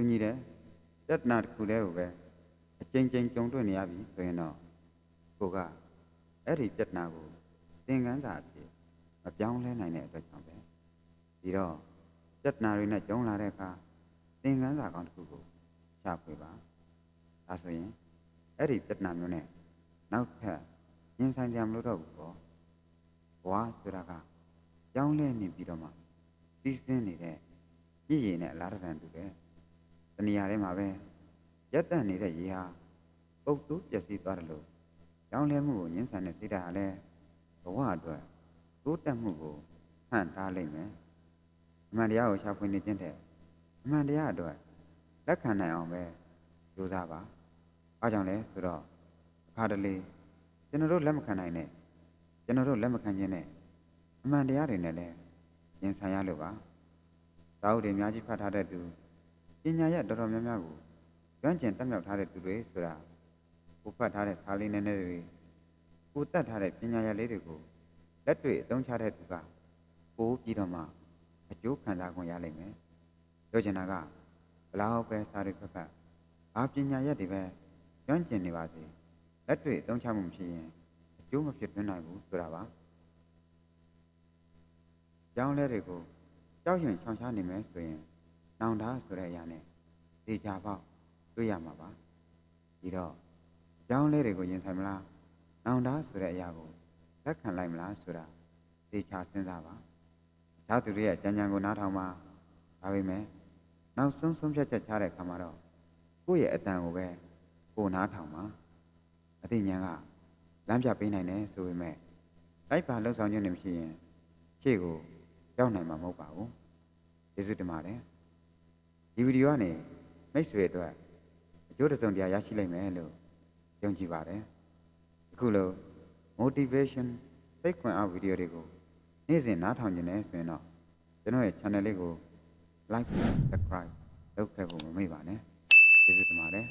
တူညီတယ်ပြဿနာတစ်ခုတည်းကိုပဲအကျဉ်းချင်းကြုံတွေ့နေရပြီဆိုရင်တော့ကိုကအဲ့ဒီပြဿနာကိုသင်ခန်းစာအဖြစ်မပြောင်းလဲနိုင်တဲ့အတွက်ကြောင့်ပဲဒီတော့ပြဿနာတွေနဲ့ကြုံလာတဲ့အခါသင်ခန်းစာကောင်းတစ်ခုကိုရှာဖွေပါဒါဆိုရင်အဲ့ဒီပြဿနာမျိုးနဲ့နောက်ထပ်ရင်ဆိုင်ကြမလို့တော့ဘူးပေါ့ဘဝဆိုတာကကြောင်းလဲနေပြီးတော့မှစီးဆင်းနေတဲ့ပြည့်ရည်နဲ့အလားတန်တူတယ် တဏှာထဲမှာပဲရက်တန့်နေတဲ့ရေဟာပုတ်တူးပျက်စီးသွားတယ်လို့ကြောင်းလဲမှုကိုညှင်းဆန်တဲ့စိတ်ဓာတ်ဟာလည်းဘဝအတွက်တိုးတက်မှုကိုဟန့်တားလိမ့်မယ်အမှန်တရားကိုရှာဖွေနေခြင်းတဲ့အမှန်တရားအတွက်လက်ခံနိုင်အောင်ပဲကြိုးစားပါအားကြောင့်လဲဆိုတော့အခါတလေကျွန်တော်တို့လက်မခံနိုင်နဲ့ကျွန်တော်တို့လက်မခံခြင်းနဲ့အမှန်တရားတွေနဲ့လည်းရင်ဆိုင်ရလို့ပါသာဝတ္တွေအများကြီးဖတ်ထားတဲ့သူပ ညာရက်တော်တော်များများကိုကျွမ်းကျင်တက်မြောက်ထားတဲ့သူတွေဆိုတာကိုဖတ်ထားတဲ့စာလေးနည်းနည်းတွေကိုတတ်ထားတဲ့ပညာရက်လေးတွေကိုလက်တွေ့အသုံးချတဲ့သူကပိုးပြီးတော့မှအကျိုးခံစားခွင့်ရလိမ့်မယ်ပြောချင်တာကဘလောက်ပဲစာတွေဖတ်ဖတ်ဘာပညာရက်တွေပဲကျွမ်းကျင်နေပါစေလက်တွေ့အသုံးချမှုမရှိရင်အကျိုးမဖြစ်သွင်းနိုင်ဘူးဆိုတာပါကြောင်းလဲတွေကိုကြောက်ရွံ့ရှောင်ရှားနေမယ်ဆိုရင် နောင်တဆိုတဲ့အရာနဲ့ဒေချာပေါက်တွေ့ရမှာပါဒီတော့ကြောင်းလဲတွေကိုရင်ဆိုင်မလားနောင်တဆိုတဲ့အရာကိုလက်ခံလိုက်မလားဆိုတာဒေချာစဉ်းစားပါအခြားသူတွေရဲ့ကြံကြံကိုနားထောင်ပါဒါပေမဲ့နောက်ဆုံးဆုံးဖြတ်ချက်ချတဲ့အခါမှာတော့ကိုယ့်ရဲ့အတန်ကိုပဲကိုယ်နားထောင်ပါအသိဉာဏ်ကလမ်းပြပေးနိုင်တယ်ဆိုပေမဲ့လိုက်ပါလှုပ်ဆောင်ခြင်းတွေမရှိရင်ရှေ့ကိုရောက်နိုင်မှာမဟုတ်ပါဘူးကျေးဇူးတင်ပါတယ် ဒီဗီဒီယိုကနေမိတ်ဆွေအတွက်အကျိုးတစ်စုံတရာရရှိလိမ့်မယ်လို့ယုံကြည်ပါတယ်အခုလို motivation စိတ်ခွန်အားဗီဒီယိုတွေကိုနေ့စဉ်နားထောင်နေတယ်ဆိုရင်တော့ကျွန်တော်ရဲ့ channel လေးကို like subscribe လုပ်ခဲ့ဖို့မမေ့ပါနဲ့ကျေးဇူးတင်ပါတယ်